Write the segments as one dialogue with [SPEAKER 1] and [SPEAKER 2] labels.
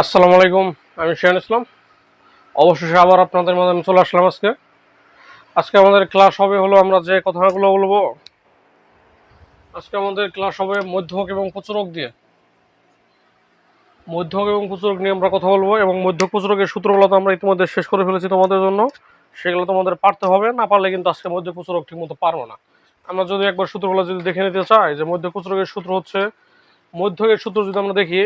[SPEAKER 1] আসসালামু আলাইকুম, আমি শিয়ান ইসলাম। অবশেষে আবার আপনাদের মধ্যে আমি চলে আসলাম আজকে। আজকে আমাদের ক্লাস হবে হলো আমরা যে কথাগুলো বলব। আজকে আমাদের ক্লাস হবে মধ্যক এবং প্রচুরক দিয়ে। মধ্যক এবং প্রচুরক নিয়ে আমরা কথা বলব এবং মধ্যক প্রচুরকের সূত্রগুলো তো আমরা ইতিমধ্যে শেষ করে ফেলেছি তোমাদের জন্য। সেগুলো তোমাদের পারতে হবে, না পারলে কিন্তু আজকে মধ্য প্রচুরক ঠিক মতো পারব না। আমরা যদি একবার সূত্রগুলো যদি দেখে নিতে চাই যে মধ্য প্রচুরকের সূত্র হচ্ছে, মধ্যকের সূত্র যদি আমরা দেখি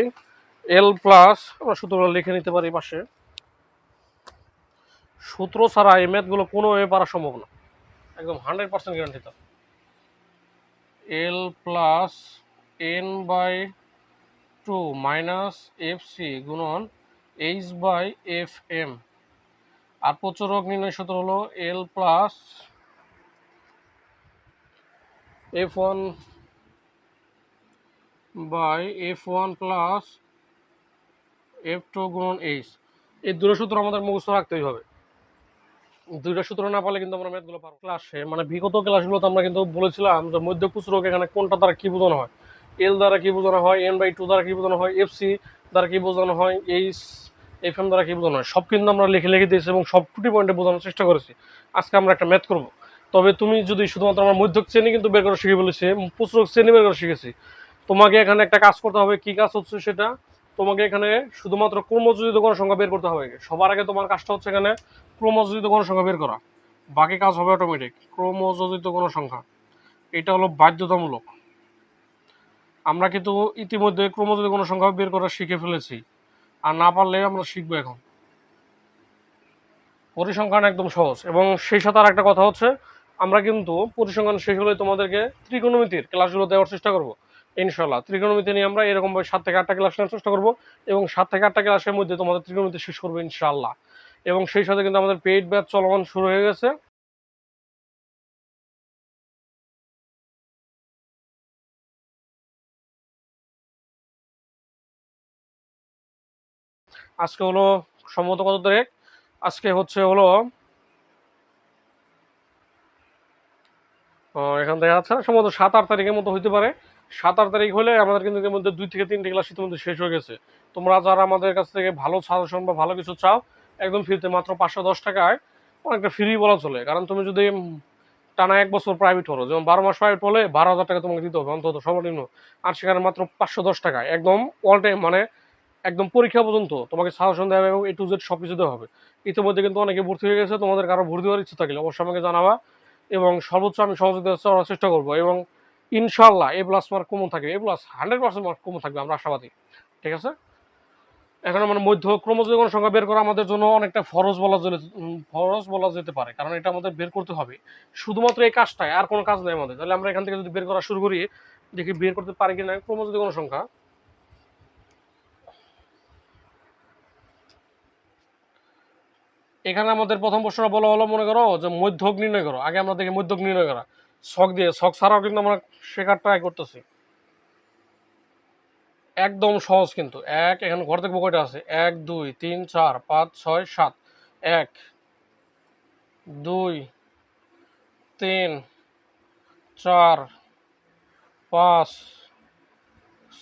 [SPEAKER 1] এল প্লাস আমরা সূত্রগুলো লিখে নিতে পারি পাশে। সূত্র ছাড়া এই ম্যাথগুলো কোনো ওয়ে পারা সম্ভব না। একদম হান্ড্রেড পার্সেন্ট গ্যারান্টি তো। L plus N by two minus F C গুণন এইচ বাই এফ এম আর প্রচুরক নির্ণয় সূত্র হলো L plus F one by F one plus F two গুণন এইচ। এই দুটো সূত্র আমাদের মুখস্থ রাখতেই হবে। দুইটা সূত্র না পারলে কিন্তু আমরা ম্যাথগুলো পারব ক্লাসে মানে বিগত ক্লাসগুলোতে আমরা কিন্তু বলেছিলাম যে মধ্য পুস্তক এখানে কোনটা দ্বারা কি বোঝানো হয়? এল দ্বারা কি বোঝানো হয়? এন বাই টু দ্বারা কি বোঝানো হয়? এফ সি দ্বারা কি বোঝানো হয়? এইচ এফ এম দ্বারা কি বোঝানো হয়? সব কিন্তু আমরা লিখে লিখে দিয়েছি এবং সব টুটি পয়েন্টে বোঝানোর চেষ্টা করেছি। আজকে আমরা একটা ম্যাথ করব। তবে তুমি যদি শুধুমাত্র আমার মধ্যক শ্রেণি কিন্তু বের করা শিখে বলেছি পুস্তক শ্রেণি বের করা শিখেছি, তোমাকে এখানে একটা কাজ করতে হবে। কি কাজ হচ্ছে সেটা? তোমাকে এখানে শুধুমাত্র ক্রমযোজিত কোনো সংখ্যা বের করতে হবে। সবার আগে তোমার কাজটা হচ্ছে এখানে ক্রমযোজিত কোনো সংখ্যা বের করা। বাকি কাজ হবে অটোমেটিক ক্রমযোজিত কোনো সংখ্যা এটা হলো বাধ্যতামূলক। আমরা কিন্তু ইতিমধ্যে ক্রমযোজিত কোনো সংখ্যা বের করা শিখে ফেলেছি। আর না পারলে আমরা শিখব এখন। পরিসংখ্যান একদম সহজ। এবং সেই সাথে আর একটা কথা হচ্ছে, আমরা কিন্তু পরিসংখ্যান শেষ হলে তোমাদেরকে ত্রিকোণমিতির ক্লাসগুলো দেওয়ার চেষ্টা করব। ইনশাল্লাহ ত্রিকোণমিতি নিয়ে আমরা এরকমভাবে সাত থেকে আটটা ক্লাস নেওয়ার চেষ্টা করব এবং সাত থেকে আটটা ক্লাসের মধ্যে তোমাদের ত্রিকোণমিতি শেষ করব ইনশাল্লাহ এবং সেই সাথে কিন্তু আমাদের পেইড ব্যাচ চলমান শুরু হয়ে গেছে। আজকে হলো সম্ভবত কত তারিখ? আজকে হচ্ছে হলো এখান থেকে আচ্ছা সম্ভবত সাত, আট তারিখের মতো হইতে পারে। সাত, আট তারিখ হলে আমাদের কিন্তু এর মধ্যে দুই থেকে তিনটে ক্লাস ইতিমধ্যে শেষ হয়ে গেছে। তোমরা যারা আমাদের কাছ থেকে ভালো সাজেশন বা ভালো কিছু চাও, একদম ফ্রিতে মাত্র পাঁচশো দশ টাকায় অনেকটা ফ্রি বলা চলে। কারণ তুমি যদি টানা এক বছর প্রাইভেট হলো, যেমন বারো মাস প্রাইভেট হলে বারো হাজার টাকা তোমাকে দিতে হবে, অন্তত সর্বনিম্ন। আর সেখানে মাত্র পাঁচশো দশ টাকায়, একদম অল টাইম মানে একদম পরীক্ষা পর্যন্ত তোমাকে সাজেশন দেওয়া হবে এবং এ টু জেড সব কিছু দেওয়া হবে। ইতিমধ্যে কিন্তু অনেকে ভর্তি হয়ে গেছে তোমাদের কারও ভর্তি হওয়ার ইচ্ছা থাকলে অবশ্যই আমাকে জানাবা এবং সর্বোচ্চ আমি সহযোগিতা চেষ্টা করব এবং ইনশাল্লাহ এ প্লাস মার্ক কমন থাকবে A plus hundred percent mark common থাকবে, আমরা আশাবাদী, ঠিক আছে? এখন মানে মধ্য ক্রমযোগ সংখ্যা বের করা আমাদের জন্য অনেকটা ফরজ বলা যেতে ফরজ বলা যেতে পারে, কারণ এটা আমাদের বের করতে হবে। শুধুমাত্র এই কাজটাই, আর কোনো কাজ নেই আমাদের। তাহলে আমরা এখান থেকে যদি বের করা শুরু করি, দেখি বের করতে পারি কিনা ক্রমযোগ কোনো সংখ্যা। এখানে আমাদের প্রথম প্রশ্নটা বলা হলো, মনে করো, যে মধ্যক নির্ণয় করো। আগে আমরা দেখি মধ্যক নির্ণয় করা। শখ দিয়ে, শখ ছাড়াও কিন্তু আমরা শেখার ট্রাই করতেছি। একদম সহজ কিন্তু। এক, এখানে ঘর দেখব কয়টা আছে? এক, দুই, তিন, চার, পাঁচ, ছয়, সাত। এক, দুই, তিন, চার, পাঁচ,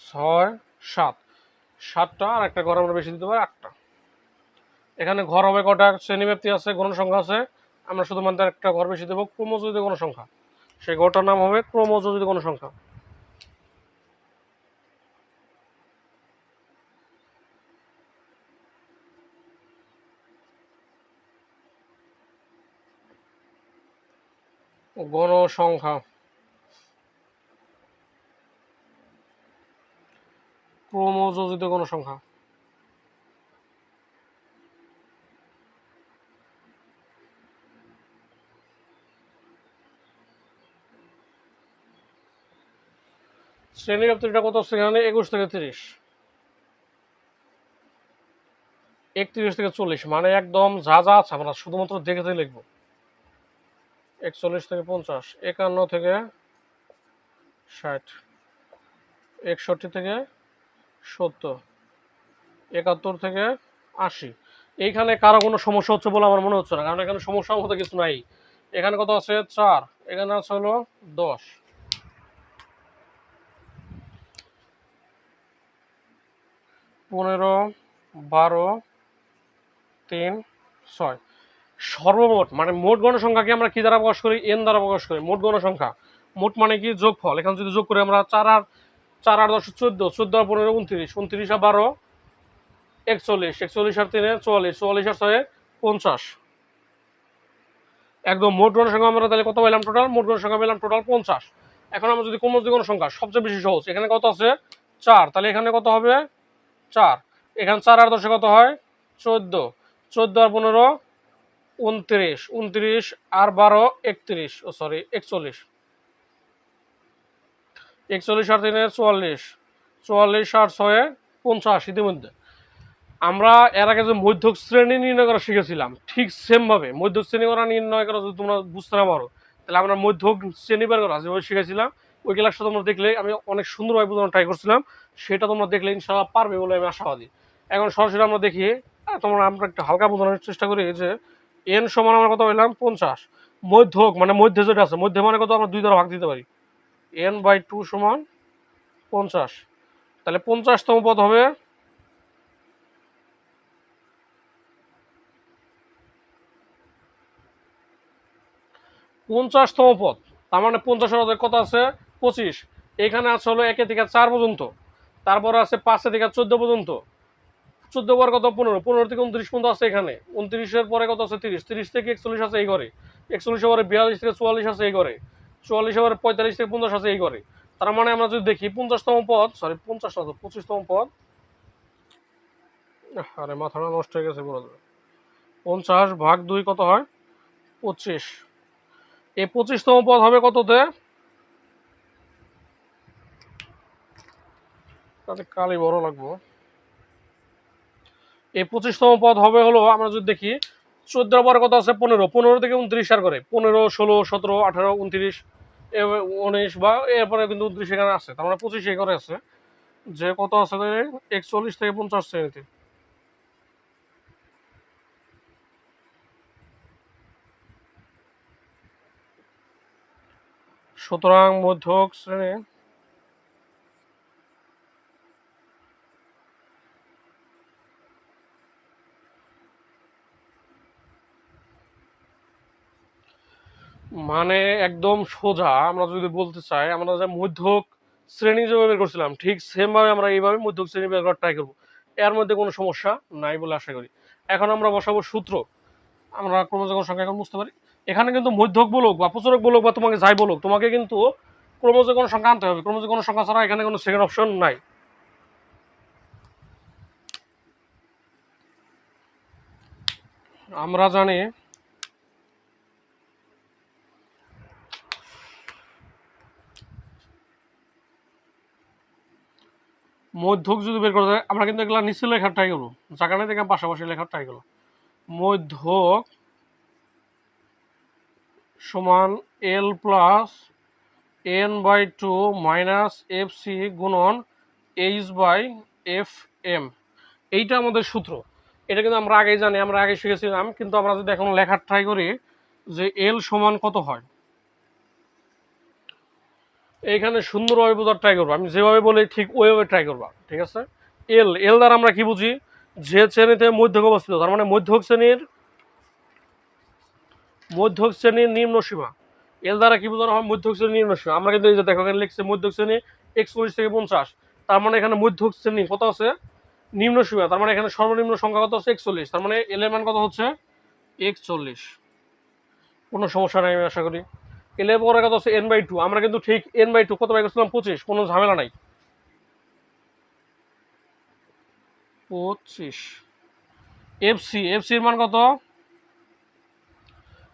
[SPEAKER 1] ছয়, সাত। সাতটা আর একটা ঘর আমরা বেশি দিতে পারি আটটা। এখানে ঘর হবে কটা শ্রেণীব্যাপ্তি আছে গণ সংখ্যা আছে। আমরা শুধুমাত্র একটা ঘর বেশি দেবো ক্রমযোজিত গণ সংখ্যা সেই ঘরটার নাম হবে ক্রমযোজিত গণ সংখ্যা। গণ সংখ্যা ক্রমযোজিত গণ সংখ্যা শ্রেণি কত এখানে? একুশ থেকে তিরিশ। একত্রিশ থেকে চল্লিশ মানে একদম যা যা আছে, আমরা শুধুমাত্র দেখে দেখে লিখব। একচল্লিশ থেকে পঞ্চাশ, একান্ন থেকে ষাট, একষট্টি থেকে সত্তর, একাত্তর থেকে আশি। এইখানে কারও কোনো সমস্যা হচ্ছে বলে আমার মনে হচ্ছে না, কারণ এখানে সমস্যার মতো কিছু নাই। এখানে কত আছে? চার। এখানে আছে হলো দশ। পনেরো, বারো, তিন, ছয়। সর্বমোট মানে মোট গণসংখ্যাকে আমরা কি দ্বারা প্রকাশ করি? এন দ্বারা প্রকাশ করি। মোট গণসংখ্যা। মোট মানে কি? যোগফল। এখানে যদি যোগ করি আমরা চার আর চার আর দশ চোদ্দ চোদ্দ আর পনেরো উনত্রিশ উনত্রিশ আর বারো, একচল্লিশ। একচল্লিশ আর তিনে চুয়াল্লিশ চুয়াল্লিশ আর ছয়ে পঞ্চাশ। একদম মোট গণসংখ্যা আমরা তাহলে কত পেলাম টোটাল মোট গণসংখ্যা পেলাম টোটাল পঞ্চাশ। এখন আমরা যদি কমজ গণসংখ্যা, সবচেয়ে বেশি সহজ। এখানে কত আছে? চার। তাহলে এখানে কত হবে? চার। এখানে চার আর দশে কত হয়? চোদ্দ। চোদ্দ আর পনেরো, উনত্রিশ। উনত্রিশ আর বারো, একত্রিশ। ও সরি একচল্লিশ। একচল্লিশ আর তিনে চুয়াল্লিশ। চুয়াল্লিশ আর ছয়ে পঞ্চাশ ইতিমধ্যে। আমরা এর আগে যে মধ্যক শ্রেণি নির্ণয় করা শিখেছিলাম, ঠিক সেমভাবে মধ্যক শ্রেণি করা নির্ণয় করা যদি তোমরা বুঝতে না পারো, তাহলে আমরা মধ্যক শ্রেণি বের করা যেভাবে শিখেছিলাম ওই ক্লাসটা তোমরা দেখলে আমি অনেক সুন্দরভাবে বোঝানোর ট্রাই করছিলাম। সেটা তোমরা দেখলে ইনশাআল্লাহ পারবে বলে আমি আশাবাদী এখন সরাসরি আমরা দেখি তোমরা আমরা একটু হালকা বোঝানোর চেষ্টা করি যে এন সমান আমরা কত পেলাম? পঞ্চাশ। মধ্যক মানে মধ্যে যেটা আছে, মধ্যে মানে কত? আমরা দুই দ্বারা ভাগ দিতে পারি। এন বাই টু সমান পঞ্চাশ। তাহলে পঞ্চাশতম পদ হবে পঞ্চাশতম পদ। তার মানে পঞ্চাশের কত আছে? পঁচিশ। এখানে আছে হলো একে থেকে চার পর্যন্ত। তারপর আছে পাঁচে থেকে চোদ্দ পর্যন্ত। চোদ্দ পর কত? পনেরো। পনেরো থেকে উনত্রিশ পর্যন্ত আছে এখানে। উনত্রিশের পরে কত আছে? তিরিশ। তিরিশ থেকে একচল্লিশ আছে এই ঘরে। একচল্লিশের পরে বিয়াল্লিশ থেকে চুয়াল্লিশ আছে এই ঘরে। চুয়াল্লিশের পরে পঁয়তাল্লিশ থেকে পঞ্চাশ আছে এই ঘরে। তার মানে আমরা যদি দেখি, পঞ্চাশতম পদ সরি পঞ্চাশ না পঁচিশতম পদ। আরে মাথাটা নষ্ট হয়ে গেছে পুরো। পঞ্চাশ ভাগ দুই কত হয়? পঁচিশ। এই পঁচিশতম পদ হবে কততে? তাতে কালি বড় লাগবো। এই পঁচিশতম পদ হবে হলো, আমরা যদি দেখি চোদ্দ পরে কত আছে পনেরো পনেরো থেকে উনত্রিশ আর করে, পনেরো, ষোলো, সতেরো, আঠারো, উনত্রিশ উনিশ বা এরপরে কিন্তু উনত্রিশ এখানে আছে, তার মানে পঁচিশ এখানে আছে। যে কত আছে একচল্লিশ থেকে পঞ্চাশ শ্রেণীতে। সুতরাং মধ্যক শ্রেণি মানে একদম সোজা, আমরা যদি বলতে চাই, আমরা যে মধ্যক শ্রেণি যেভাবে বের করছিলাম, ঠিক সেম ভাবে আমরা এইভাবে মধ্যক শ্রেণি বের করার ট্রাই করব। এর মধ্যে কোনো সমস্যা নাই বলে আশা করি। এখন আমরা বসাবো সূত্র। আমরা ক্রমযোগ সংখ্যা এখন বুঝতে পারি। এখানে কিন্তু মধ্যক বলুক বা প্রচুরক বলুক বা তোমাকে যাই বলুক, তোমাকে কিন্তু ক্রমযোগ সংখ্যা আনতে হবে। ক্রমযোগ সংখ্যা ছাড়া এখানে কোনো সেকেন্ড অপশন নাই। আমরা জানি মধ্যক যদি বের করতে আমরা কিন্তু এগুলা নিচে লেখার ট্রাই করব। জায়গা নেই থেকে পাশাপাশি লেখার ট্রাই করব মধ্যক সমান L plus N by two minus F C গুণন এইচ বাই এফ এম এইটা আমাদের সূত্র। এটা কিন্তু আমরা আগেই জানি, আমরা আগে শিখেছিলাম, কিন্তু আমরা যদি এখন লেখার ট্রাই করি যে এল সমান কত হয়? এইখানে সুন্দরভাবে বোঝার ট্রাই করব। আমি যেভাবে বলি ঠিক ওইভাবে ট্রাই করবা, ঠিক আছে? এল এল দ্বারা আমরা কি বুঝি? যে শ্রেণীতে মধ্যক অবস্থিত, তার মানে মধ্যক শ্রেণির মধ্যক শ্রেণির নিম্ন সীমা। এল দ্বারা কি বোঝানো হয়? মধ্যক শ্রেণির নিম্ন সীমা। আমরা কিন্তু এই যে দেখো, এখানে লিখছে মধ্যক শ্রেণি একচল্লিশ থেকে পঞ্চাশ। তার মানে এখানে মধ্যক শ্রেণি কত আছে? নিম্ন সীমা। তার মানে এখানে সর্বনিম্ন সংখ্যা কত আছে? একচল্লিশ। তার মানে এল এর মান কত হচ্ছে? একচল্লিশ। কোনো সমস্যা নাই আমি আশা করি। এল এর পরে কত আছে এন বাই টু আমরা কিন্তু ঠিক এন বাই টু কত বাই করছিলাম? পঁচিশ, কোনো ঝামেলা নাই। পঁচিশ। এফসি এফসির মান কত?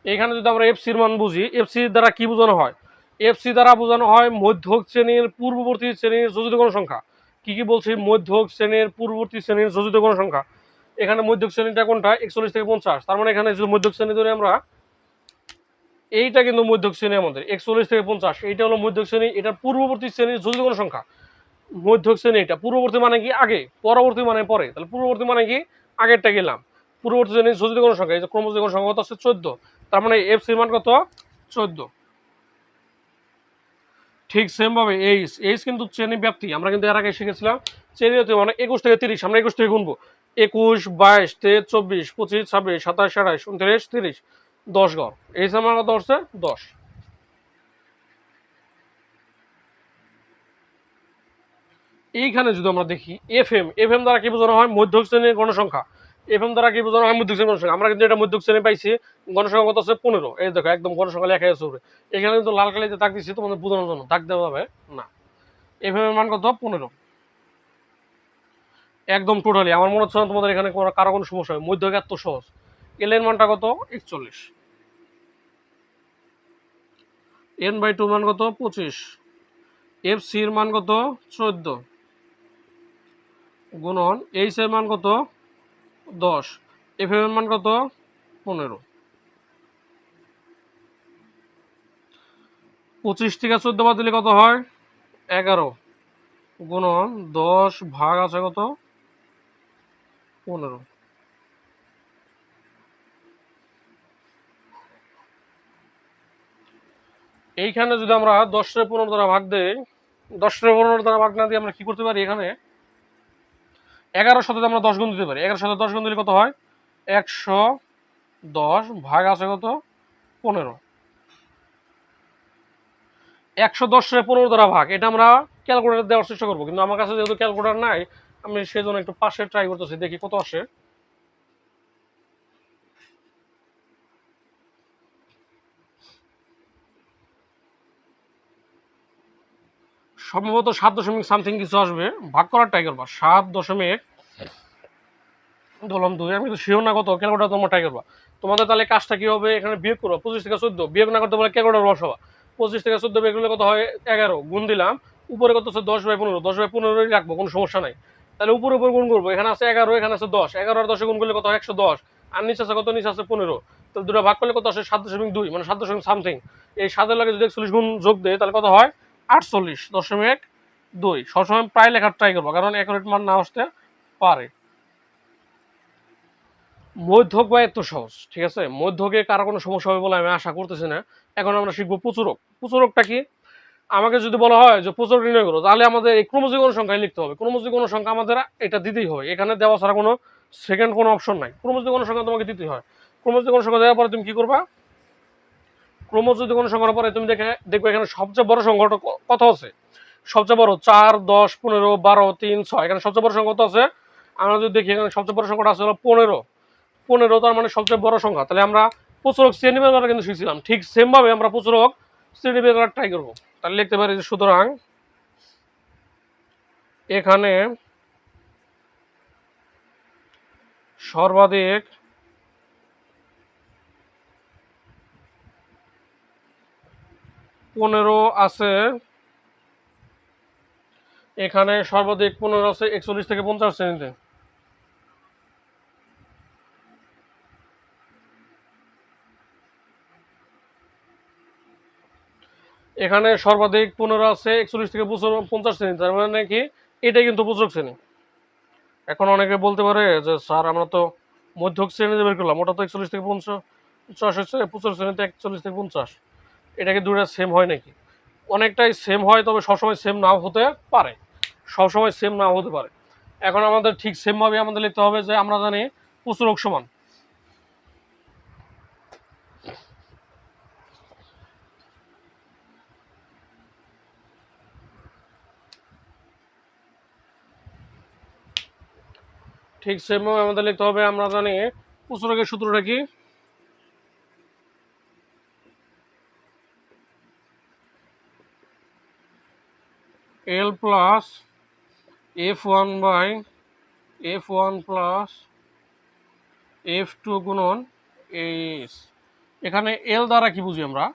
[SPEAKER 1] এখানে যদি আমরা এফসির মান বুঝি এফসি দ্বারা কি বোঝানো হয়? এফসি দ্বারা বোঝানো হয় মধ্যক শ্রেণির পূর্ববর্তী শ্রেণির যোজিত সংখ্যা। কি কি বলছি? মধ্যক শ্রেণির পূর্ববর্তী শ্রেণির যোজিত সংখ্যা। এখানে মধ্যক শ্রেণীটা কোনটা? একচল্লিশ থেকে পঞ্চাশ। তার মানে এখানে যদি মধ্যক শ্রেণি ধরে আমরা এইটা কিন্তু মধ্যক শ্রেণি আমাদের, একচল্লিশ থেকে পঞ্চাশ, এইটা হলো মধ্যক শ্রেণি এটা পূর্ববর্তী শ্রেণির যোজিত কোনো সংখ্যা, মধ্যক শ্রেণি এটা, পূর্ববর্তী মানে কি আগে, পরবর্তী মানে পরে, তাহলে পূর্ববর্তী মানে কি আগেরটা গেলাম, পূর্ববর্তী শ্রেণির যোজিত কোনো সংখ্যা, এই যে ক্রমযোজিত কোনো সংখ্যা কত আছে চোদ্দ, তার মানে এফ সির মান কত? চোদ্দ। ঠিক সেম ভাবে এইচ এইচ কিন্তু শ্রেণি ব্যাপ্তি, আমরা কিন্তু এর আগে শিখেছিলাম হতে মানে একুশ থেকে তিরিশ, আমরা একুশ থেকে গুনবো। একুশ, বাইশ, তেইশ, চব্বিশ, পঁচিশ, ছাব্বিশ, সাতাশ, আঠাশ, উনত্রিশ, তিরিশ। দশ ঘর। এই সময় হচ্ছে দশ। এইখানে যদি আমরা দেখি এফ এম এফ এম দ্বারা কি বোঝানো হয়? মধ্যক শ্রেণির গণসংখ্যা। এফ এম দ্বারা কি বোঝানো হয়? মধ্যক শ্রেণির গণসংখ্যা। আমরা কিন্তু এটা মধ্যক শ্রেণি পাইছি। গণসংখ্যা কত আছে? পনেরো। এই দেখো, একদম গণসংখ্যা লেখা আছে উপরে। এখানে কিন্তু লাল কালিতে দাগ দিচ্ছি তোমাদের বোঝানোর জন্য। দাগ দেওয়া যাবে না। এফ এম এর মান কত? পনেরো। একদম টোটালি আমার মনে হচ্ছে না তোমাদের এখানে কারও কোনো সমস্যা হবে। মধ্যক এত সহজ। এল এর মানটা কত? একচল্লিশ। এন বাই টু মান কত? পঁচিশ। এফ সির মান কত? চোদ্দ। গুণন এইচ এর মান কত? দশ। এফ এর মান কত? পনেরো। পঁচিশ থেকে চোদ্দ বাদ দিলে কত হয়? এগারো। গুণন দশ ভাগ আছে কত? পনেরো। এইখানে যদি আমরা দশটা পনেরো দ্বারা ভাগ দেই দশটা পনেরো দ্বারা ভাগ না দিয়ে আমরা কি করতে পারি এখানে? এগারোর সাথে আমরা দশ গুণ দিতে পারি, এগারোর সাথে দশ গুণ দিলে কত হয়? একশো দশ ভাগ আছে কত? পনেরো। একশো দশের পনেরো দ্বারা ভাগ, এটা আমরা ক্যালকুলেটার দেওয়ার চেষ্টা করব, কিন্তু আমার কাছে যেহেতু ক্যালকুলেটার নাই, আমি সেই জন্য একটু পাশে ট্রাই করতেছি, দেখি কত আসে। সম্ভবত সাত দশমিক সামথিং কিছু আসবে। ভাগ করার ট্রাই করবা সাত দশমিক বললাম দুই। আমি তো শিওর না কত ক্যালকুলেটার তোমার ট্রাই করবা তোমাদের তাহলে কাজটা কি হবে? এখানে বিয়োগ করব পঁচিশ থেকে চোদ্দ। বিয়োগ না করতে পারলে ক্যালকুলেটার বসাবা পঁচিশ থেকে চোদ্দ বিয়োগ কত হয়? এগারো। গুণ দিলাম, উপরে কত হচ্ছে? দশ বাই পনেরো। দশ বাই পনেরোই রাখব, কোনো সমস্যা নাই। তাহলে উপরে উপর গুণ করব। এখানে আছে এগারো, এখানে আছে দশ। এগারো আর দশে গুণ করলে কত হয়? একশো দশ। আর নিচে আছে কত? নিচে আছে পনেরো। তো দুটো ভাগ করলে কত আসে? সাত দশমিক দুই মানে সাত দশমিক সামথিং এই সাতের লাগে যদি একচল্লিশ গুণ যোগ দেয়, তাহলে কত হয়? আটচল্লিশ দশমিক দুই। সবসময় প্রায় লেখার ট্রাই করব, কারণ অ্যাকুরেট মান না আসতে পারে। মধ্যক বা এত সহজ, ঠিক আছে? মধ্যকে কারও কোনো সমস্যা হবে বলে আমি আশা করতেছি না। এখন আমরা শিখব প্রচুরক। প্রচুরকটা কি? আমাকে যদি বলা হয় যে প্রচুরক নির্ণয় করো, তাহলে আমাদের এই ক্রমজিক সংখ্যায় লিখতে হবে। ক্রমজিক সংখ্যা আমাদের এটা দিতেই হবে। এখানে দেওয়া ছাড়া কোনো সেকেন্ড কোনো অপশন নাই। ক্রমজিক সংখ্যা তোমাকে দিতেই হয়। ক্রমজিক সংখ্যা দেওয়ার পরে তুমি কি করবা? ক্রমজিক সংখ্যার পরে, তুমি দেখে দেখবে এখানে সবচেয়ে বড় সংখ্যাটা কত আছে সবচেয়ে বড় চার, দশ, পনেরো, বারো, তিন, ছয়। এখানে সবচেয়ে বড় সংখ্যা কত আছে। আমরা যদি দেখি এখানে সবচেয়ে বড় সংখ্যাটা আছে হলো পনেরো। পনেরো তার মানে সবচেয়ে বড় সংখ্যা। তাহলে আমরা প্রচুরক শ্রেণি বের কিন্তু শিখছিলাম ঠিক সেমভাবে আমরা প্রচুরক শ্রেণি বের ট্রাই করব। তাহলে লিখতে পারি যে সুতরাং এখানে সর্বাধিক পনেরো আছে। এখানে সর্বাধিক পনেরো আছে, একচল্লিশ থেকে পঞ্চাশ শ্রেণীতে। এখানে সর্বাধিক পনেরো আছে, একচল্লিশ থেকে পঞ্চাশ শ্রেণি, তার মানে কি? এটাই কিন্তু প্রচুরক শ্রেণি। এখন অনেকে বলতে পারে যে, স্যার, আমরা তো মধ্যক শ্রেণীতে বের করলাম, ওটা তো একচল্লিশ থেকে পঞ্চাশ হচ্ছে পঁচাত্তর শ্রেণীতে একচল্লিশ থেকে পঞ্চাশ। এটা কি দুটা সেম হয় নাকি? অনেকটাই সেম হয়, তবে সবসময় সেম নাও হতে পারে। সবসময় সেম নাও হতে পারে। এখন আমাদের ঠিক সেমভাবে আমাদের লিখতে হবে যে আমরা জানি প্রচুরক সমান। ঠিক সেমভাবে আমাদের লিখতে হবে, আমরা জানি প্রচুরকের সূত্রটা কি? L plus F one by F one plus F two গুণন এইচ এখানে এল দ্বারা কি বুঝি আমরা?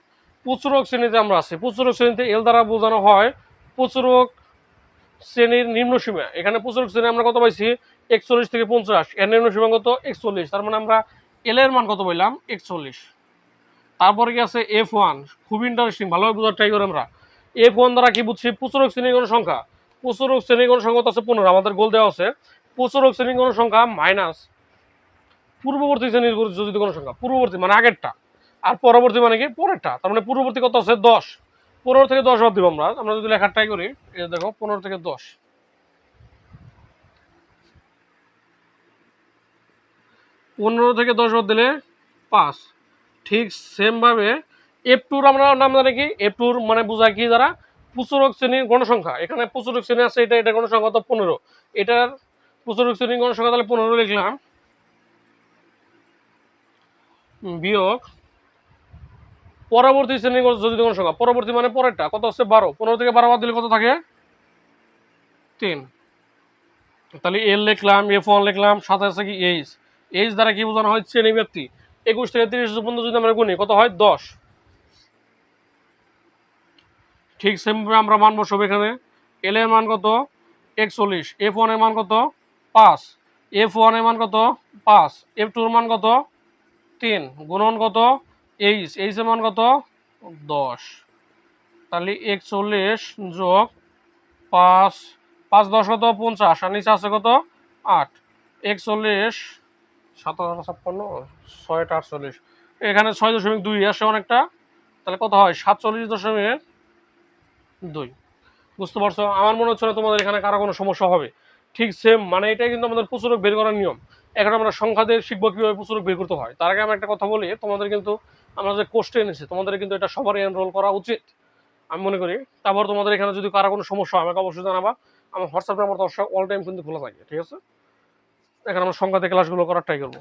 [SPEAKER 1] প্রচুরক শ্রেণীতে আমরা আছি। প্রচুরক শ্রেণীতে এল দ্বারা বোঝানো হয় প্রচুরক শ্রেণির নিম্ন সীমা। এখানে প্রচুরক শ্রেণি আমরা কত পাইছি? একচল্লিশ থেকে পঞ্চাশ। এর নিম্ন সীমা কত? একচল্লিশ। তার মানে আমরা এল এর মান কত পাইলাম? একচল্লিশ। তারপরে কি আছে? এফ ওয়ান খুব ইন্টারেস্টিং ভালোভাবে বোঝার ট্রাই করি আমরা। এফ ওয়ান দ্বারা কি বুঝছি? প্রচুরক শ্রেণীগণ সংখ্যা? প্রচুরক শ্রেণীগণ সংখ্যা কত আছে পনেরো, আমাদের গোল দেওয়া আছে। প্রচুরক শ্রেণীগণ সংখ্যা মাইনাস পূর্ববর্তী শ্রেণির যদি কোনো সংখ্যা, পূর্ববর্তী মানে আগেরটা। আর পরবর্তী মানে কি? পরেরটা। তার মানে পূর্ববর্তী কত আছে? দশ। পনেরো থেকে দশ বাদ দিব আমরা। আমরা যদি লেখার ট্রাই করি যে দেখো, পনেরো থেকে দশ। পনেরো থেকে দশ বাদ দিলে পাঁচ। ঠিক সেমভাবে এফ টুর আমরা নাম জানি কি? এফ টুর মানে বোঝায় কি যারা? প্রচুরক শ্রেণির গণসংখ্যা। এখানে প্রচুরক শ্রেণি আছে, এটা এটা গণসংখ্যা তো পনেরো। এটার প্রচুরক শ্রেণির গণসংখ্যা তাহলে পনেরো লিখলাম। বিয়োগ। পরবর্তী শ্রেণির যদি গণসংখ্যা, পরবর্তী মানে পরেরটা। কত হচ্ছে? বারো। পনেরো থেকে বারো বাদ দিলে কত থাকে? তিন। তাহলে এল লিখলাম এফ ওয়ান লিখলাম, সাথে আছে কি? এইচ এইচ দ্বারা কি বোঝানো হয়? শ্রেণি ব্যক্তি। একুশ থেকে তিরিশ পর্যন্ত যদি আমরা গুনি, কত হয়? দশ। ঠিক সেমভাবে আমরা মান বসাবো এখানে। এল এর মান কত? একচল্লিশ। এফ ওয়ানের মান কত? পাঁচ। এফ ওয়ানের মান কত? পাঁচ। এফ টুর মান কত? তিন। গুণন কত? এইচ এইচ এর মান কত? দশ। তাহলে একচল্লিশ যোগ পাঁচ। পাঁচ দশ কত? পঞ্চাশ। আর নিচে আছে কত? আট। একচল্লিশ সাত হাজার ছাপ্পান্ন ছয়টা আটচল্লিশ। এখানে ছয় দশমিক দুই আসে অনেকটা। তাহলে কত হয়? সাতচল্লিশ দশমিক দুই। বুঝতে পারছ? আমার মনে হচ্ছে না তোমাদের এখানে কারও কোনো সমস্যা হবে। ঠিক সেম মানে এটাই কিন্তু আমাদের প্রচুরক বের করার নিয়ম। এখন আমরা সংখ্যা দিয়ে শিখব কীভাবে প্রচুরক বের করতে হয়। তার আগে আমি একটা কথা বলি, তোমাদের কিন্তু, আমরা যে কোর্সটা এনেছি, তোমাদের কিন্তু এটা সবারই এনরোল করা উচিত। আমি মনে করি, তারপর তোমাদের এখানে যদি কারও কোনো সমস্যা হয়, আমাকে অবশ্যই জানাবা। আমার হোয়াটসঅ্যাপ নাম্বার তো অল টাইম কিন্তু খোলা থাকে, ঠিক আছে? এখন আমরা সংখ্যাতে ক্লাসগুলো করার ট্রাই করব।